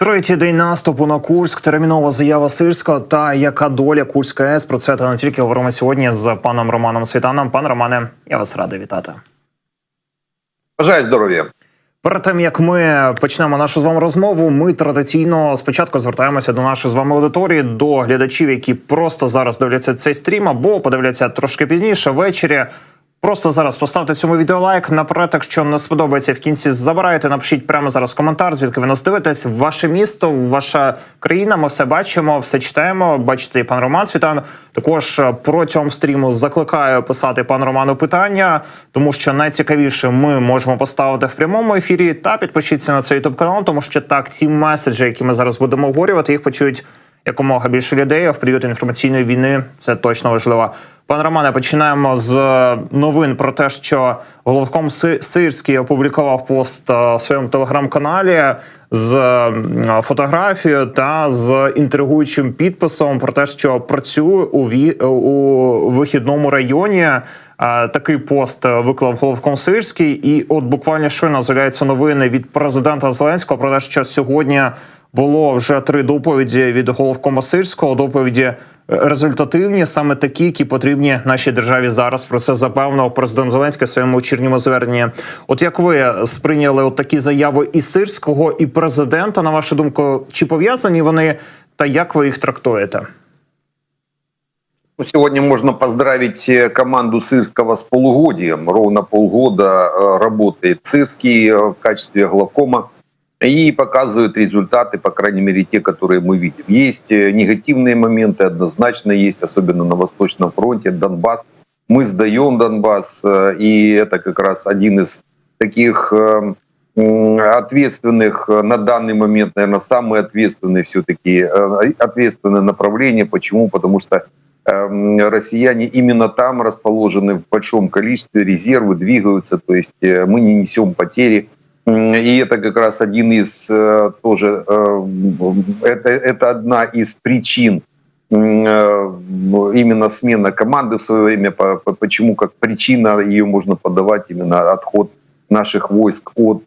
Третій день наступу на Курськ, термінова заява Сирського та яка доля Курська АЕС. Про це та не тільки говоримо сьогодні з паном Романом Світаном. Пан Романе, я вас радий вітати. Бажаю здоров'я. Перед тим як ми почнемо нашу з вами розмову, ми традиційно спочатку звертаємося до нашої з вами аудиторії, до глядачів, які просто зараз дивляться цей стрім, або подивляться трошки пізніше ввечері. Просто зараз поставте цьому відео лайк. Наперед, якщо не сподобається в кінці, забирайте. Напишіть прямо зараз коментар, звідки ви нас дивитесь. Ваше місто, ваша країна. Ми все бачимо, все читаємо. Бачите, і пан Роман Світан. Також е, протягом стріму закликаю писати пан Роману питання, тому що найцікавіше ми можемо поставити в прямому ефірі. Та підпишіться на цей ютуб канал, тому що так ці меседжі, які ми зараз будемо обговорювати, їх почують якомога більше людей в період інформаційної війни. Це точно важливо. Пане Романе, починаємо з новин про те, що головком Сирський опублікував пост е, в своєму телеграм-каналі з е, фотографією та з інтригуючим підписом про те, що працює у ві... у вихідному районі. Е, такий пост виклав головком Сирський, і от буквально щойно з'являються новини від президента Зеленського про те, що сьогодні було вже три доповіді від головкома Сирського. Доповіді результативні, саме такі, які потрібні нашій державі зараз. Про це запевнив президент Зеленський в своєму вечірньому зверненні. От як ви сприйняли от такі заяви і сирського, і президента, на вашу думку, чи пов'язані вони, та як ви їх трактуєте? Ну, сегодня можно поздравить команду Сырского с полугодием. Ровно полгода работает Сырский в качестве главкома и показывают результаты, по крайней мере, те, которые мы видим. Есть э, негативные моменты, однозначно есть, особенно на Восточном фронте, Донбасс. Мы сдаем Донбасс, э, и это как раз один из таких э, ответственных на данный момент, наверное, самый ответственный все-таки ответственное направление. Почему? Потому что россияне именно там расположены в большом количестве, резервы двигаются, то есть мы не несем потери и это как раз один из э, тоже, э, это, это одна из причин э, именно смена команды в свое время, почему как причина ее можно подавать именно отход наших войск от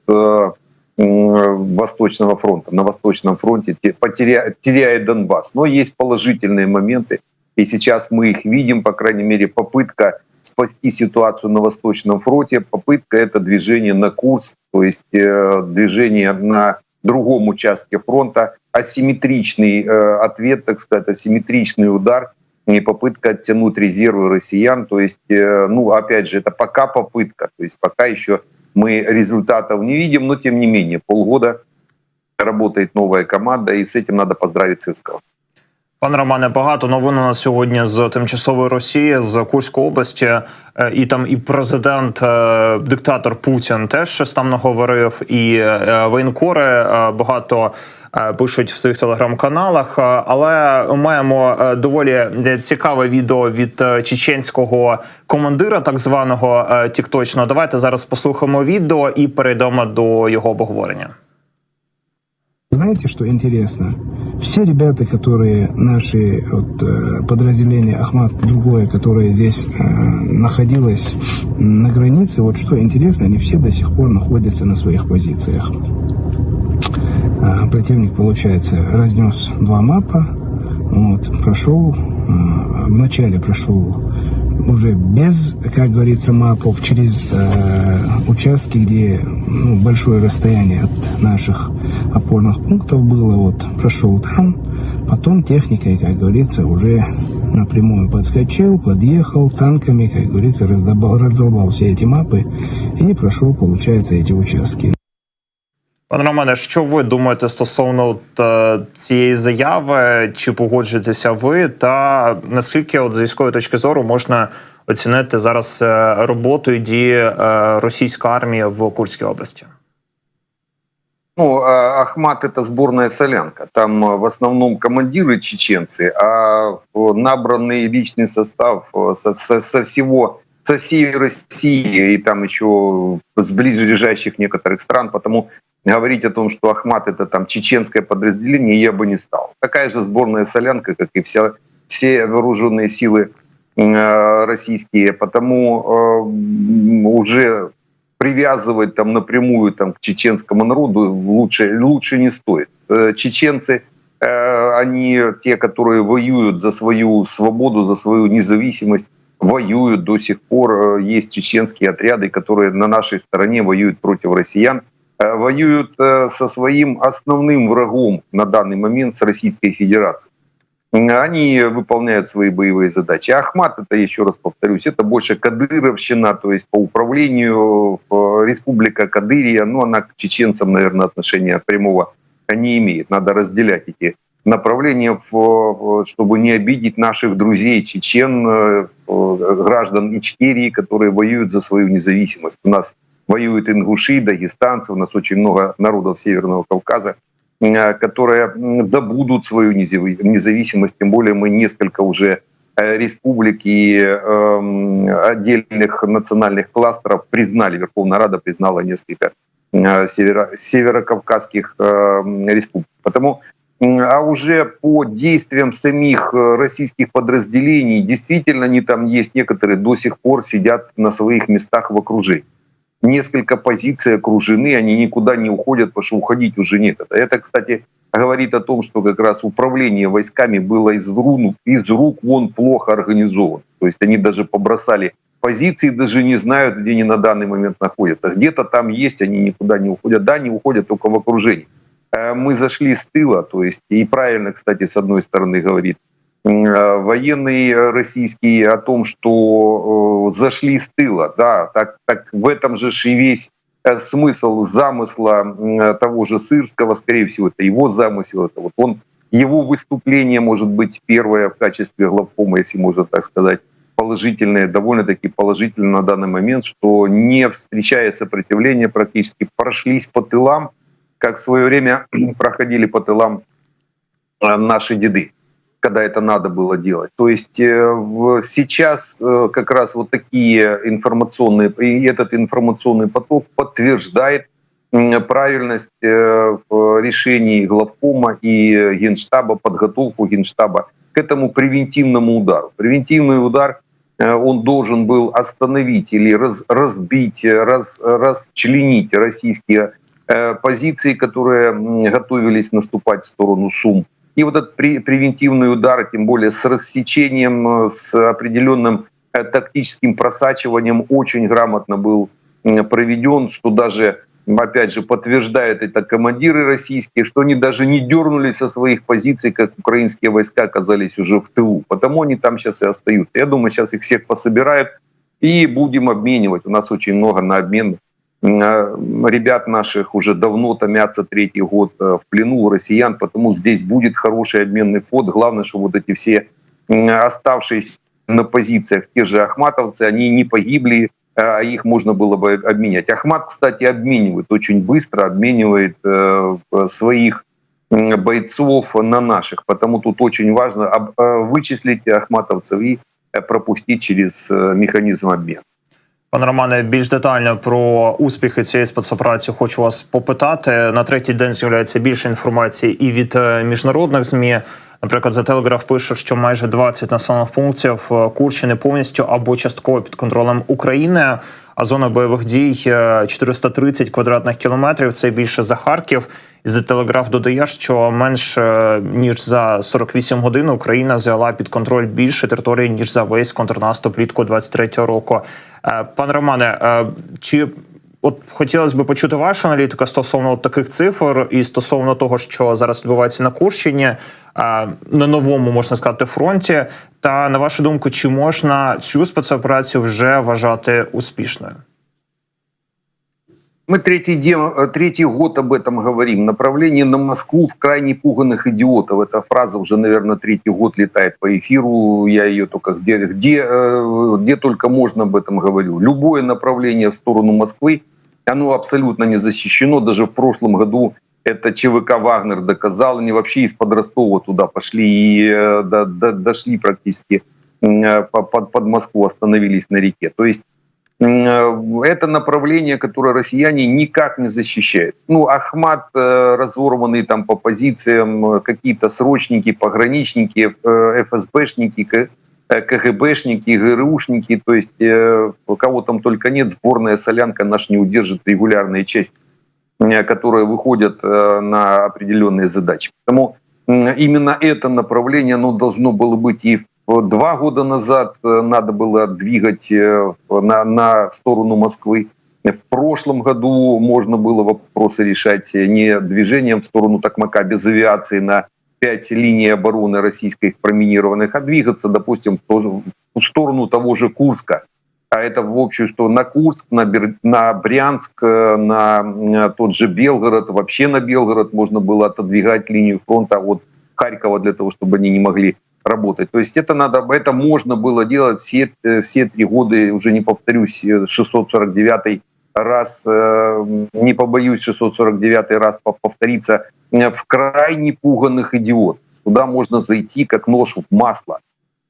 Восточного фронта. На Восточном фронте потеря, теряет Донбасс. Но есть положительные моменты, и сейчас мы их видим, по крайней мере, попытка спасти ситуацию на Восточном фронте. Попытка это движение на курс, то есть э, движение на другом участке фронта, асимметричный э, ответ, так сказать, асимметричный удар и попытка оттянуть резервы россиян. То есть, э, ну, опять же, это пока попытка, то есть пока еще мы результатов не видим, но тем не менее полгода работает новая команда, и с этим надо поздравить Цивского. Пане Романе, багато новин у нас сьогодні з тимчасової Росії з Курської області, е, і там і президент, е, диктатор Путін теж щось там наговорив, і е, воєнкори багато. Пишуть в своїх телеграм-каналах, але маємо доволі цікаве відео від чеченського командира, так званого Тікточного. Давайте зараз послухаємо відео і перейдемо до його обговорення. Знаете, что интересно? Все ребята, которые наши вот, э, подразделения Ахмат другое, которое здесь э, находилось на границе, вот что интересно, они все до сих пор находятся на своих позициях. Э, противник, получается, разнес два мапа, вот, прошел, э, вначале прошел уже без, как говорится, мапов, через э, участки, где ну, большое расстояние от наших опорных пунктов было, вот прошел там, потом техникой, как говорится, уже напрямую подскочил, подъехал танками, как говорится, раздолбал, раздолбал все эти мапы и прошел, получается, эти участки. Пане Романе, що ви думаєте стосовно от, е, цієї заяви? Чи погоджуєтеся ви? Та наскільки, от з військової точки зору, можна оцінити зараз е, роботу і дії е, російської армії в Курській області? Ну, Ахмат это сборная солянка. Там в основном командиры чеченцы, а набранный личный состав со, со, со всего со всей России и там еще с ближайших некоторых стран, потому говорить о том, что Ахмат это там чеченское подразделение, я бы не стал. Такая же сборная солянка, как и вся, все вооруженные силы э, российские. Потому э, уже привязывать там напрямую там, к чеченскому народу лучше, лучше не стоит. Э, чеченцы, э, они те, которые воюют за свою свободу, за свою независимость, воюют до сих пор. Э, есть чеченские отряды, которые на нашей стороне воюют против россиян, воюют со своим основным врагом на данный момент с Российской Федерацией они выполняют свои боевые задачи. Ахмат, это, еще раз повторюсь, это больше кадыровщина, то есть по управлению Республика Кадырия, но она к чеченцам, наверное, отношения прямого не имеет. Надо разделять эти направления, чтобы не обидеть наших друзей чечен, э, граждан Ичкерии, которые воюют за свою независимость. У нас воюют ингуши, дагестанцы, у нас очень много народов Северного Кавказа, Э, которые добудут свою независимость. Тем более мы несколько уже э, республик и эм, отдельных национальных кластеров признали, Верховная Рада признала несколько э, северо, северокавказских эм, республик. Потому а уже по действиям самих российских подразделений, действительно они там есть, некоторые до сих пор сидят на своих местах в окружении несколько позиций окружены, они никуда не уходят, потому что уходить уже некогда. Это, кстати, говорит о том, что как раз управление войсками было из рук, из рук вон плохо организовано. То есть они даже побросали позиции, даже не знают, где они на данный момент находятся. Где-то там есть, они никуда не уходят. Да, не уходят только в окружении. Э, мы зашли с тыла, то есть и правильно, кстати, с одной стороны говорит военный российский о том, что э, зашли с тыла. Да, так, так в этом же и весь э, смысл замысла того же Сырского, скорее всего, это его замысел, это вот он, его выступление может быть первое в качестве главкома, если можно так сказать, положительное, довольно-таки положительно на данный момент, что не встречая сопротивления практически, прошлись по тылам, как в свое время проходили по тылам наши деды когда это надо было делать. То есть э, сейчас э, как раз вот такие информационные, и этот информационный поток подтверждает правильность э, решений главкома и генштаба, подготовку генштаба к этому превентивному удару. Превентивный удар он должен был остановить или раз, разбить, раз, расчленить российские позиции, которые готовились наступать в сторону Сум и вот этот превентивный удар, тем более с рассечением, э, с определенным э, тактическим просачиванием очень грамотно был проведен, что даже, опять же, подтверждают это командиры российские, что они даже не дернулись со своих позиций, как украинские войска оказались уже в тылу. Потому они там сейчас и остаются. Я думаю, сейчас их всех пособирают и будем обменивать. У нас очень много на обмен ребят наших уже давно томятся третий год э, в плену у россиян, потому здесь будет хороший обменный фонд. Главное, чтобы вот эти все оставшиеся на позициях, те же ахматовцы, они не погибли, а их можно было бы обменять. Ахмат, кстати, обменивает очень быстро, обменивает э, своих бойцов на наших. Потому тут очень важно вычислить ахматовцев и пропустить через механизм обмена. Пане Романе, більш детально про успіхи цієї спецоперації хочу вас попитати. На третій день з'являється більше інформації і від е, міжнародних змі. Наприклад, за телеграф пише, що майже 20 населених пунктів е, Курщини повністю або частково під контролем України. А зона бойових дій 430 е, квадратних кілометрів. Це більше за Харків. І за телеграф додає, що менш ніж за 48 годин Україна взяла під контроль більше території ніж за весь контрнаступ влітку 23-го року. Пан пане Романе, е, чи от хотілося б почути вашу аналітику стосовно от таких цифр і стосовно того, що зараз відбувається на Курщині е, на новому можна сказати фронті. Та на вашу думку, чи можна цю спецоперацію вже вважати успішною? Мы третий, день, э, третий год об этом говорим. Направление на Москву в крайне пуганных идиотов. Эта фраза уже, наверное, третий год летает по эфиру. Я ее только где, где, э, где только можно об этом говорю. Любое направление в сторону Москвы, оно абсолютно не защищено. Даже в прошлом году это ЧВК «Вагнер» доказал. Они вообще из-под Ростова туда пошли и э, до, до, дошли практически под, под Москву, остановились на реке. То есть Э, это направление, которое россияне никак не защищают. Ну, Ахмат, э, разорванный там по позициям, э, какие-то срочники, пограничники, ФСБшники, э, КГБшники, ГРУшники, то есть э, кого там только нет, сборная солянка наш не удержит регулярные части, э, которые выходят э, на определенные задачи. Поэтому м, именно это направление оно должно было быть и два года назад э, надо было двигать э, на, на сторону Москвы. В прошлом году можно было вопросы решать э, не движением в сторону Токмака без авиации на пять линий обороны российских проминированных, а двигаться, допустим, в сторону того же Курска. А это в общем, что на Курск, на, Бер- на Брянск, э, на э, тот же Белгород, вообще на Белгород можно было отодвигать линию фронта от Харькова для того, чтобы они не могли работать. То есть это надо, это можно было делать все, э, все три года, уже не повторюсь, э, 649 раз, э, не побоюсь 649 раз пов- повториться, э, в крайне пуганных идиот. Туда можно зайти как нож в масло.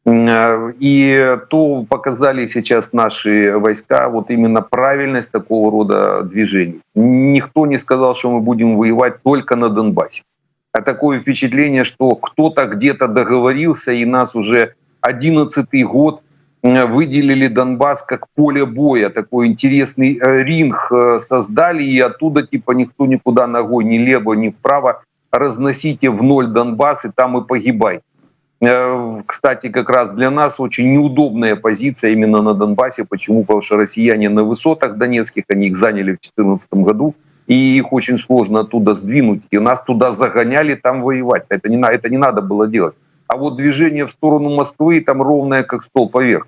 Э, И то показали сейчас наши войска, вот именно правильность такого рода движений. Никто не сказал, что мы будем воевать только на Донбассе. А такое впечатление, что кто-то где-то договорился, и нас уже 11 год выделили Донбасс как поле боя, такой интересный э, ринг э, создали, и оттуда типа никто никуда ногой, ни лево, ни вправо, разносите в ноль Донбасс, и там и погибайте. Э, Кстати, как раз для нас очень неудобная позиция именно на Донбассе. Почему? Потому что россияне на высотах донецких, они их заняли в 2014 году, и их очень сложно оттуда сдвинуть. И нас туда загоняли там воевать. Это не, это не надо было делать. А вот движение в сторону Москвы там ровное, как стол поверх.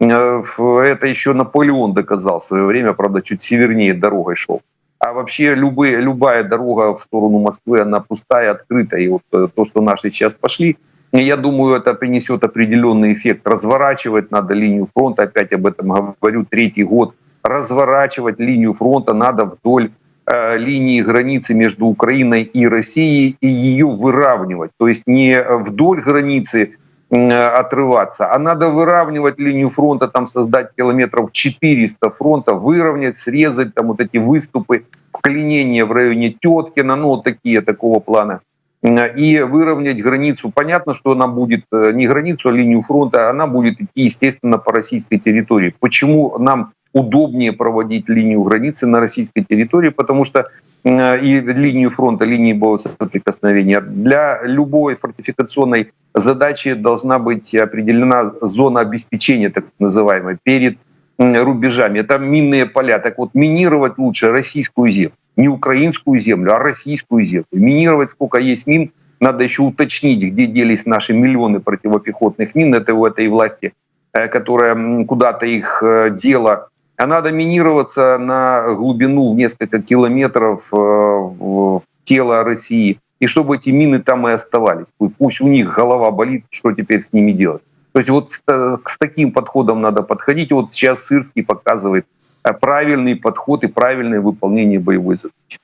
Э, Это еще Наполеон доказал в свое время, правда, чуть севернее дорогой шел. А вообще любые, любая дорога в сторону Москвы, она пустая, открытая. И вот э, то, что наши сейчас пошли, я думаю, это принесет определенный эффект. Разворачивать надо линию фронта, опять об этом говорю, третий год. Разворачивать линию фронта надо вдоль э, линии границы между Украиной и Россией и ее выравнивать. То есть не вдоль границы отрываться, а надо выравнивать линию фронта, там создать километров 400 фронта, выровнять, срезать там вот эти выступы, вклинения в районе Теткина, ну вот такие, такого плана Э, и выровнять границу. Понятно, что она будет э, не границу, а линию фронта, она будет идти, естественно, по российской территории. Почему нам удобнее проводить линию границы на российской территории? Потому что э, и линию фронта, линии боевого соприкосновения. Для любой фортификационной задачи должна быть определена зона обеспечения, так называемая, перед рубежами. Это минные поля. Так вот, минировать лучше российскую землю. Не украинскую землю, а российскую землю. Минировать сколько есть мин, надо еще уточнить, где делись наши миллионы противопехотных мин. Это у этой власти, э, которая куда-то их э, дела. А надо минироваться на глубину в несколько километров э, в тело России. И чтобы эти мины там и оставались. Пу- Пусть у них голова болит, что теперь с ними делать. То есть вот с, та- с таким подходом надо подходить. Вот сейчас Сырский показывает э, правильный подход и правильное выполнение боевой задачи.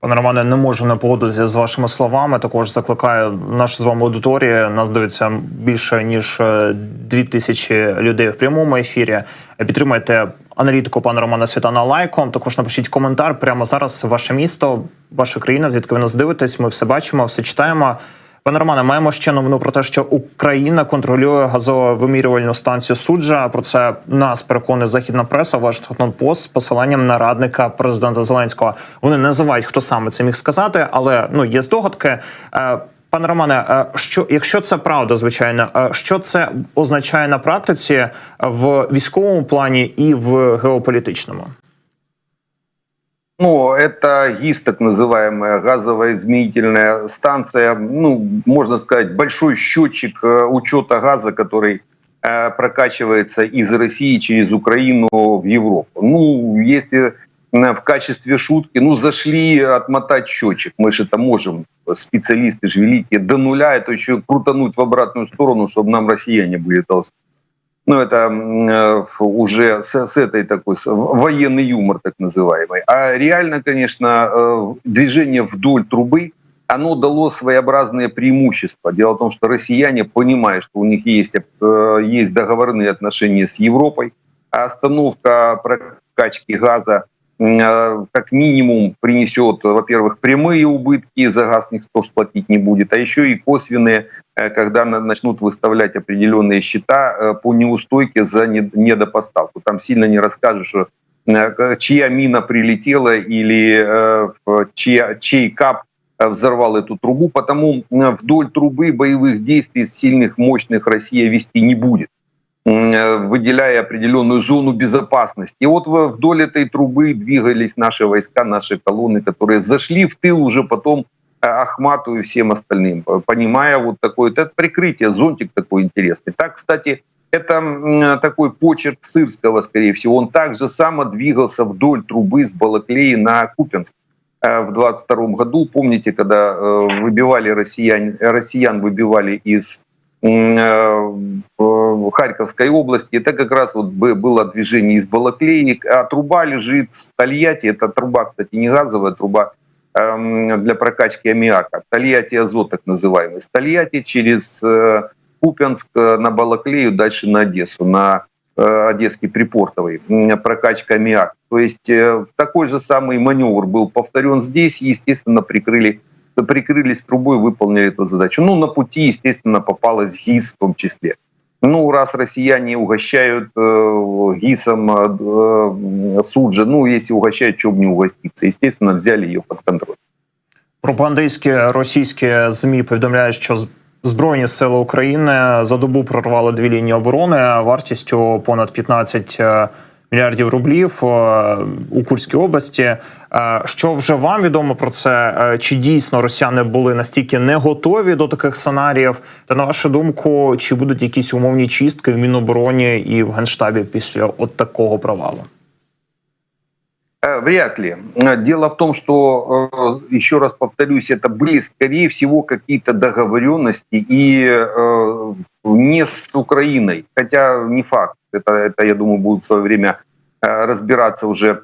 Пане Романе, не можу не погодитися з вашими словами. Також закликаю нашу з вами аудиторію. Нас дивиться більше ніж е, дві тисячі людей в прямому ефірі. Підтримайте аналітику пана Романа Світана лайком. Також напишіть коментар прямо зараз. Ваше місто, ваша країна, звідки ви нас дивитесь. Ми все бачимо, все читаємо. Пане Романе, маємо ще новину про те, що Україна контролює газовимірювальну станцію суджа. Про це нас переконує західна преса. Вашингтон Пост з посиланням на радника президента Зеленського. Вони не називають, хто саме це міг сказати, але ну є здогадки. Е, Пане Романе, е, що якщо це правда, звичайно, е, що це означає на практиці в військовому плані і в геополітичному? Ну, это ГИС, так называемая газовая изменительная станция, ну, можно сказать, большой счетчик э, учета газа, который э, прокачивается из России через Украину в Европу. Ну, если э, в качестве шутки, ну, зашли отмотать счетчик, мы же это можем, специалисты же великие, до нуля, это еще крутануть в обратную сторону, чтобы нам россияне были толстые. Ну, это э, уже с, с этой такой с- военный юмор, так называемый. А реально, конечно, э, движение вдоль трубы, оно дало своеобразные преимущества. Дело в том, что россияне понимают, что у них есть, э, есть договорные отношения с Европой, а остановка прокачки газа как минимум принесет, во-первых, прямые убытки, за газ никто платить не будет, а еще и косвенные когда на- начнут выставлять определенные счета э, по неустойке за не- недопоставку. Там сильно не расскажешь, что э, чья мина прилетела или э, чья, чей кап э, взорвал эту трубу, потому э, вдоль трубы боевых действий сильных, мощных Россия вести не будет э, выделяя определенную зону безопасности. И вот вдоль этой трубы двигались наши войска, наши колонны, которые зашли в тыл уже потом э, Ахмату и всем остальным, п- понимая вот такое это прикрытие, зонтик такой интересный. Так, кстати, это такой почерк Сырского, скорее всего. Он также само двигался вдоль трубы с Балаклеи на Купенск э, в 22 году. Помните, когда э, выбивали россиян, россиян выбивали из э, в Харьковской области. Это как раз вот бы- было движение из Балаклеи, а труба лежит с Тольятти. Это труба, кстати, не газовая труба для прокачки аммиака. Тольятти азот так называемый. С Тольятти через э, Купянск э, на Балаклею, дальше на Одессу, на э, Одесский припортовый, прокачка аммиака. То есть такой же самый маневр был повторен здесь, естественно, прикрыли прикрылись трубой, выполнили эту задачу. Ну, на пути, естественно, попалась ГИС в том числе. Ну, раз россияне угощают э, ГИСом э, э, Суджа, ну, если угощают, чего бы не угоститься. Естественно, взяли ее под контроль. Пропагандистські російські змі повідомляють, що з- Збройні сили України за добу прорвали дві лінії оборони вартістю понад 15 е, мільярдів рублів е, у Курській області. Е, Що вже вам відомо про це? Е, Чи дійсно росіяни були настільки не готові до таких сценаріїв? Та на вашу думку, чи будуть якісь умовні чистки в Мінобороні і в Генштабі після от такого провалу? Э, Вряд ли. Э, Дело в том, что, э, еще раз повторюсь, это были, скорее всего, какие-то договоренности и э, не с Украиной, хотя не факт. Это, это я думаю, будут в свое время э, разбираться уже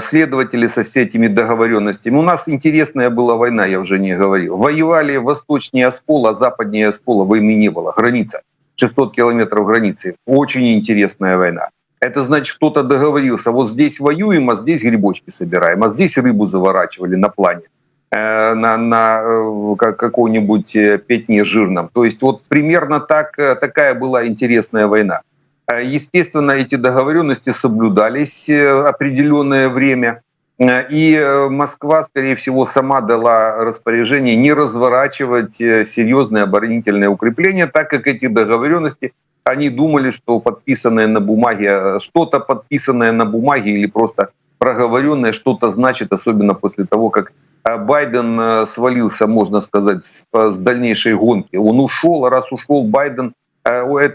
следователи со всеми договоренностями. У нас интересная была война, я уже не говорил. Воевали восточнее Оспола, западнее Оспола, войны не было. Граница, 600 километров границы. Очень интересная война. Это значит, кто-то договорился, вот здесь воюем, а здесь грибочки собираем, а здесь рыбу заворачивали на плане, э, на, на э, как- какой-нибудь э, пятне жирном. То есть вот примерно так, такая была интересная война. Э, Естественно, эти договоренности соблюдались э, определенное время. Э, И Москва, скорее всего, сама дала распоряжение не разворачивать серьезные оборонительные укрепления, так как эти договоренности они думали, что подписанное на бумаге, что-то подписанное на бумаге или просто проговоренное что-то значит, особенно после того, как Байден свалился, можно сказать, с, дальнейшей гонки. Он ушел, а раз ушел Байден,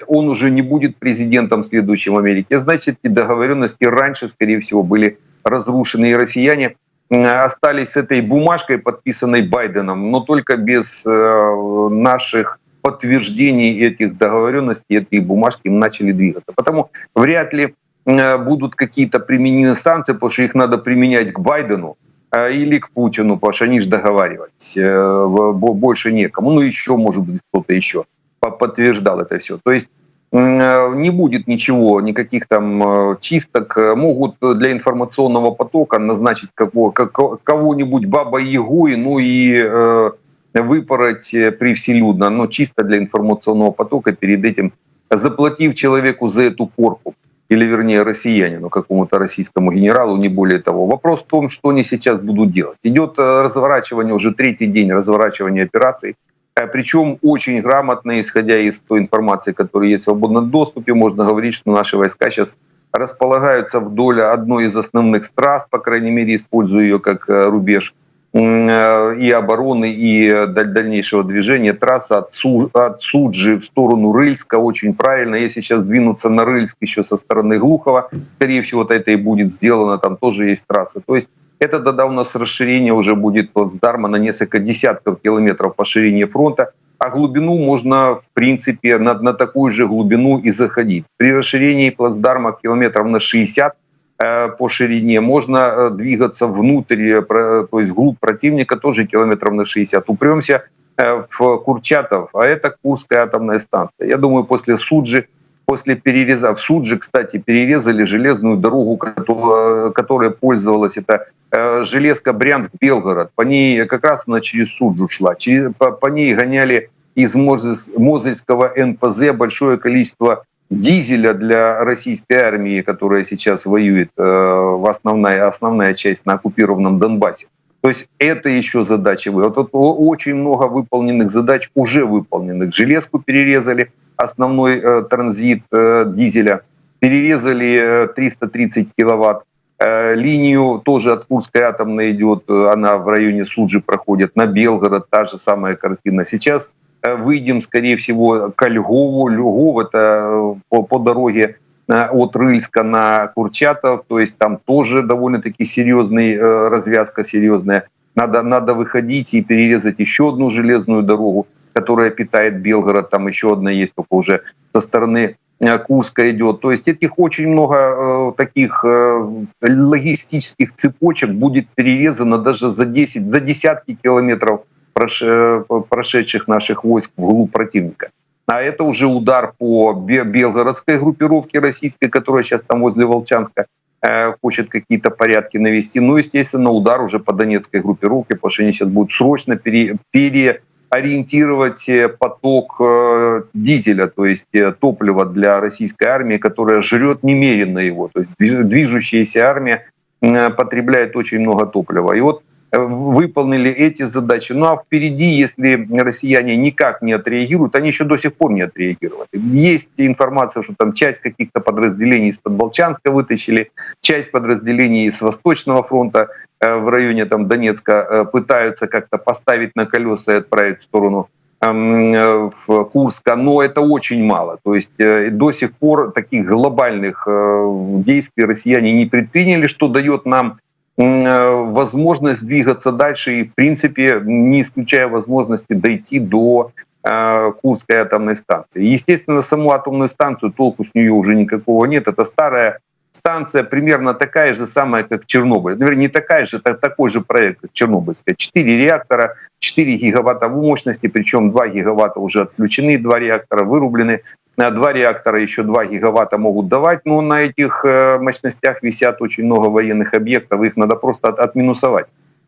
он уже не будет президентом следующем Америки. Значит, эти договоренности раньше, скорее всего, были разрушены, и россияне остались с этой бумажкой, подписанной Байденом, но только без э, наших подтверждений этих договоренностей, этой бумажки им начали двигаться. Потому вряд ли будут какие-то применены санкции, потому что их надо применять к Байдену э, или к Путину, потому что они же договаривались. Э, Больше некому. Ну, еще, может быть, кто-то еще подтверждал это все. То есть э, не будет ничего, никаких там э, чисток. Э, Могут для информационного потока назначить кого-нибудь бабой Ягой, ну и э, выпороть привселюдно, но чисто для информационного потока перед этим заплатив человеку за эту порку, или вернее россиянину, какому-то российскому генералу, не более того. Вопрос в том, что они сейчас будут делать. Идет разворачивание, уже третий день разворачивания операций, причем очень грамотно, исходя из той информации, которая есть в свободном доступе, можно говорить, что наши войска сейчас располагаются вдоль одной из основных трасс, по крайней мере, используя ее как э, рубеж э, и обороны, и э, даль- дальнейшего движения. Трасса от, Су- от Суджи в сторону Рыльска очень правильно. Если сейчас двинуться на Рыльск еще со стороны Глухова, скорее всего, это и будет сделано, там тоже есть трасса. То есть это тогда у нас расширение уже будет плацдарма на несколько десятков километров по ширине фронта, а глубину можно, в принципе, на, на такую же глубину и заходить. При расширении плацдарма километров на 60 э, по ширине можно э, двигаться внутрь, э, про- то есть вглубь противника тоже километров на 60. Упремся э, в Курчатов, а это Курская атомная станция. Я думаю, после Суджи после перереза в Суджи, кстати, перерезали железную дорогу, которая, пользовалась, это э, железка Брянск-Белгород. По ней как раз она через Суджу шла. Через, по, по ней гоняли из Мозельского НПЗ большое количество дизеля для российской армии, которая сейчас воюет, э, в основная, основная часть на оккупированном Донбассе. То есть это еще задачи. Вот тут очень много выполненных задач, уже выполненных. Железку перерезали, основной э, транзит э, дизеля, перерезали 330 киловатт. Линию тоже от Курской атомной идет, она в районе Суджи проходит, на Белгород та же самая картина. Сейчас Э, выйдем, скорее всего, к Льгову. Льгов — это э, по, по дороге э, от Рыльска на Курчатов, то есть там тоже довольно-таки серьезная развязка, серьезная. Надо, надо выходить и перерезать еще одну железную дорогу, которая питает Белгород, там еще одна есть, только уже со стороны Курска идет. То есть этих очень много э, таких э, логистических цепочек будет перерезано даже за 10, за десятки километров прошедших наших войск вглубь противника. А это уже удар по белгородской группировке российской, которая сейчас там возле Волчанска э, хочет какие-то порядки навести. Ну, естественно, удар уже по донецкой группировке, потому что они сейчас будут срочно пере, переориентировать э, поток э, дизеля, то есть топлива для российской армии, которая жрет немеренно его. То есть движущаяся армия потребляет очень много топлива. И вот выполнили эти задачи. Ну а впереди, если россияне никак не отреагируют, они еще до сих пор не отреагировали. Есть информация, что там часть каких-то подразделений из-под Болчанска вытащили, часть подразделений с Восточного фронта э, в районе там, Донецка э, пытаются как-то поставить на колеса и отправить в сторону эм, э, в Курска, но это очень мало. То есть до сих пор таких глобальных действий россияне не предприняли, что дает нам Э, возможность двигаться дальше и, в принципе, не исключая возможности дойти до э, Курской атомной станции. Естественно, саму атомную станцию толку с нее уже никакого нет. Это старая станция, примерно такая же самая, как Чернобыль. Наверное, не такая же, это такой же проект, как Чернобыльская. Четыре реактора, 4 гигаватта мощности, причем 2 гигаватта уже отключены, два реактора вырублены. Два реактора еще 2 гигаватта могут давать, но на этих э, мощностях висят очень много военных объектов, их надо просто отминусовать.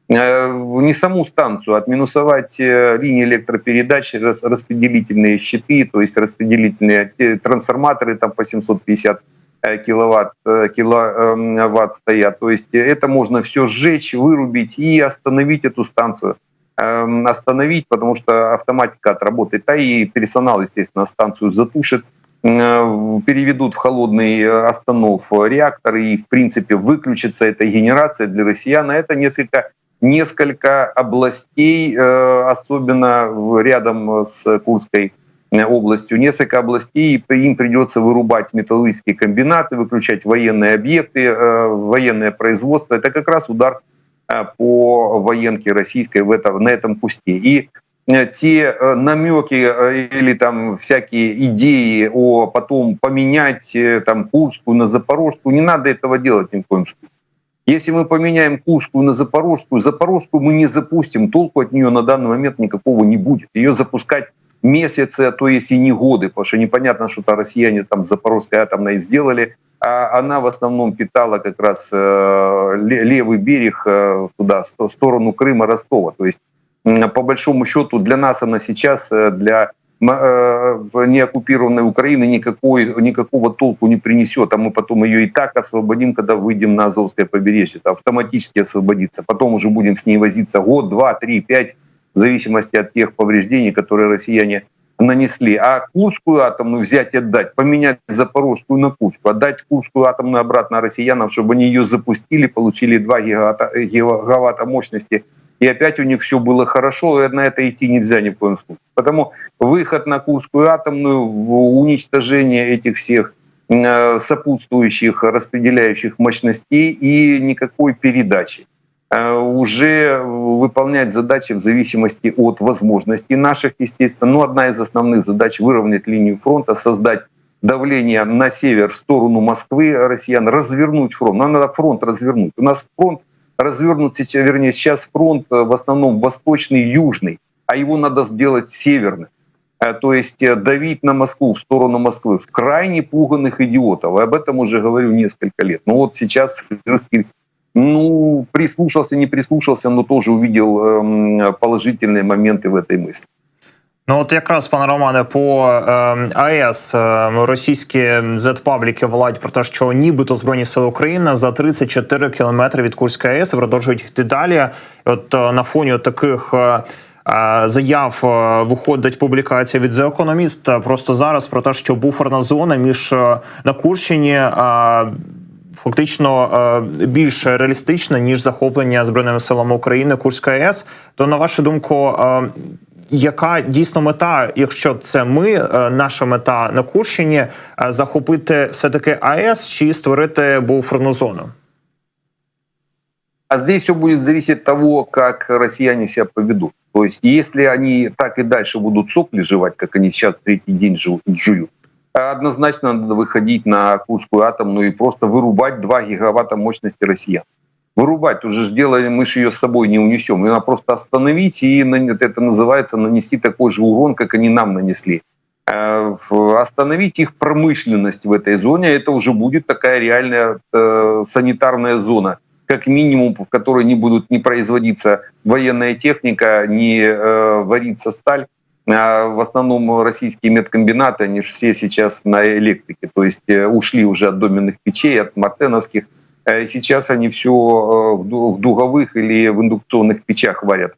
Э, не саму станцию, а отминусовать э, линии электропередач, распределительные щиты, то есть распределительные трансформаторы там по 750 киловатт, киловатт стоят. То есть это можно все сжечь, вырубить и остановить эту станцию. Эм, остановить, потому что автоматика отработает. А и персонал, естественно, станцию затушит, э, переведут в холодный э, останов реактор и, в принципе, выключится эта генерация для россиян. А это несколько несколько областей, э, особенно рядом с Курской областью, несколько областей, и им придется вырубать металлургические комбинаты, выключать военные объекты, военное производство. Это как раз удар Э, по военке российской в этом, на этом пусте. И э, те э, намеки или там всякие идеи о потом поменять там Курскую на Запорожскую, не надо этого делать ни в коем случае. Если мы поменяем Курскую на Запорожскую, Запорожскую мы не запустим, толку от нее на данный момент никакого не будет. Ее запускать месяцы, а то есть и не годы, потому что непонятно, что-то россияне там Запорожской атомной сделали, а она в основном питала как раз э, левый берег э, туда, в сторону Крыма, Ростова. То есть, по большому счету, для нас она сейчас, э, для неоккупированной Украины никакой, никакого толку не принесет, а мы потом ее и так освободим, когда выйдем на Азовское побережье, это автоматически освободится. Потом уже будем с ней возиться год, два, три, пять, в зависимости от тех повреждений, которые россияне нанесли. А Курскую атомную взять и отдать, поменять Запорожскую на Курскую, отдать Курскую атомную обратно россиянам, чтобы они ее запустили, получили 2 гигаватта, мощности, и опять у них все было хорошо, и на это идти нельзя ни в коем случае. Потому выход на Курскую атомную, уничтожение этих всех э, сопутствующих распределяющих мощностей и никакой передачи. Э, уже выполнять задачи в зависимости от возможностей наших, естественно. Но одна из основных задач — выровнять линию фронта, создать давление на север в сторону Москвы россиян, развернуть фронт. Нам надо фронт развернуть. У нас фронт развернут, вернее, сейчас фронт э, в основном восточный, южный, а его надо сделать северным. Э, то есть давить на Москву, в сторону Москвы, в крайне пуганных идиотов. И об этом уже говорю несколько лет. Но вот сейчас Сырский ну, прислушался, не прислушался, но тоже увидел э, положительные моменты в этой мысли. Ну от якраз пане Романе, по е, АЕС е, російські зет-пабліки владять про те, що нібито збройні сили України за 34 кілометри від Курської АЕС продовжують йти далі. І От е, на фоні от таких. е, е, Заяв е, виходить публікація від The Economist е, просто зараз про те, що буферна зона між е, на Курщині е, фактично е, більш реалістична ніж захоплення збройними силами України Курської АЕС. То на вашу думку, е, яка дійсно мета, якщо це ми, е, наша мета на Курщині, захопити все таки АЕС чи створити буферну зону? А здесь все будет зависеть от того, как россияне себя поведут. То есть, если они так и дальше будут сопли жевать, как они сейчас третий день жу- жуют, однозначно надо выходить на Курскую атомную и просто вырубать 2 гигаватта мощности россиян. Вырубать уже ж дело, мы же ее с собой не унесем. Ее надо просто остановить, и это называется нанести такой же урон, как они нам нанесли. Э, Остановить их промышленность в этой зоне, это уже будет такая реальная э, санитарная зона как минимум, в которой не будут не производиться военная техника, не э, вариться сталь. А в основном российские медкомбинаты, они же все сейчас на электрике, то есть э, ушли уже от доменных печей, от мартеновских. Э, сейчас они все в ду- в дуговых или в индукционных печах варят.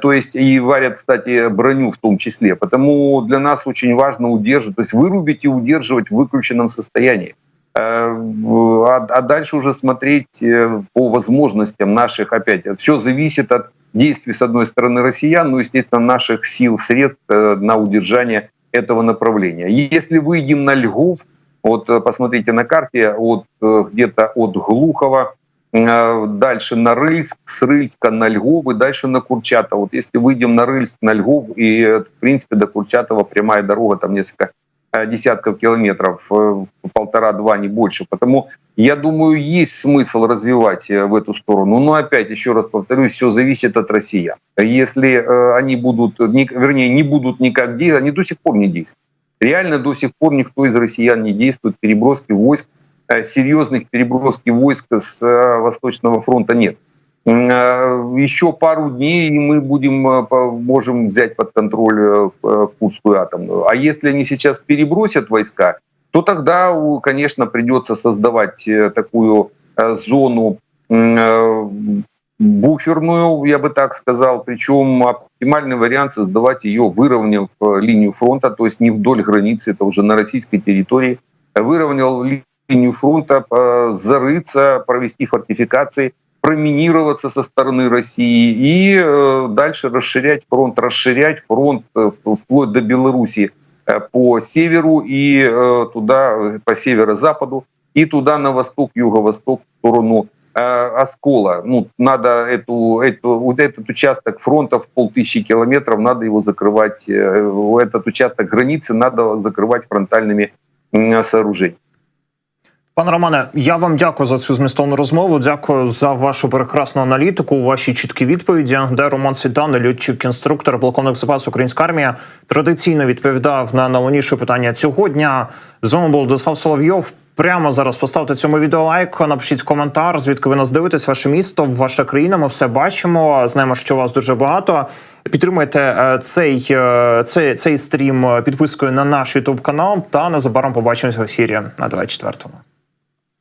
То есть и варят, кстати, броню в том числе. Потому для нас очень важно удерживать, то есть вырубить и удерживать в выключенном состоянии. Э, А, а дальше уже смотреть э, по возможностям наших, опять, все зависит от действий, с одной стороны, россиян, ну, естественно, наших сил, средств э, на удержание этого направления. Если выйдем на Львов, вот э, посмотрите на карте, от, э, где-то от Глухова дальше на Рыльск, с Рыльска на Львов и дальше на Курчатов. Вот если выйдем на Рыльск, на Львов, и, в принципе, до Курчатова прямая дорога, там несколько десятков километров, полтора-два, не больше. Потому я думаю, есть смысл развивать э, в эту сторону. Но опять, еще раз повторюсь, все зависит от россиян. Если э, они будут, не- вернее, не будут никак действовать, они до сих пор не действуют. Реально до сих пор никто из россиян не действует, переброски войск, э, серьезных переброски войск с Восточного фронта нет. Еще пару дней, и мы будем, можем взять под контроль Курскую атомную. А если они сейчас перебросят войска, то тогда, конечно, придется создавать э, такую э, зону э, буферную, я бы так сказал. Причем оптимальный вариант создавать ее, выровняв линию фронта, то есть не вдоль границы, это уже на российской территории. Выровнял ли- линию фронта, зарыться, провести фортификации, проминироваться со стороны России и дальше расширять фронт, расширять фронт вплоть до Белоруссии по северу и э, туда, э, по северо-западу, и туда на восток, юго-восток, в сторону э, Оскола. Ну, надо эту, эту, вот этот участок фронта в полтысячи километров, надо его закрывать, э, этот участок границы надо закрывать фронтальными сооружениями. Пане Романе, я вам дякую за цю змістовну розмову. Дякую за вашу прекрасну аналітику, ваші чіткі відповіді. Де Роман Світан, льотчик інструктор, полковник запасу Українська армія, традиційно відповідав на найголовніше питання цього дня. З вами був Дослав Соловйов. Прямо зараз поставте цьому відео лайк, напишіть коментар, звідки ви нас дивитесь, ваше місто, ваша країна. Ми все бачимо. Знаємо, що вас дуже багато. Підтримуйте е, цей, е, цей, цей стрім підпискою на наш Ютуб канал. Та незабаром побачимось в ефірі на 24-му.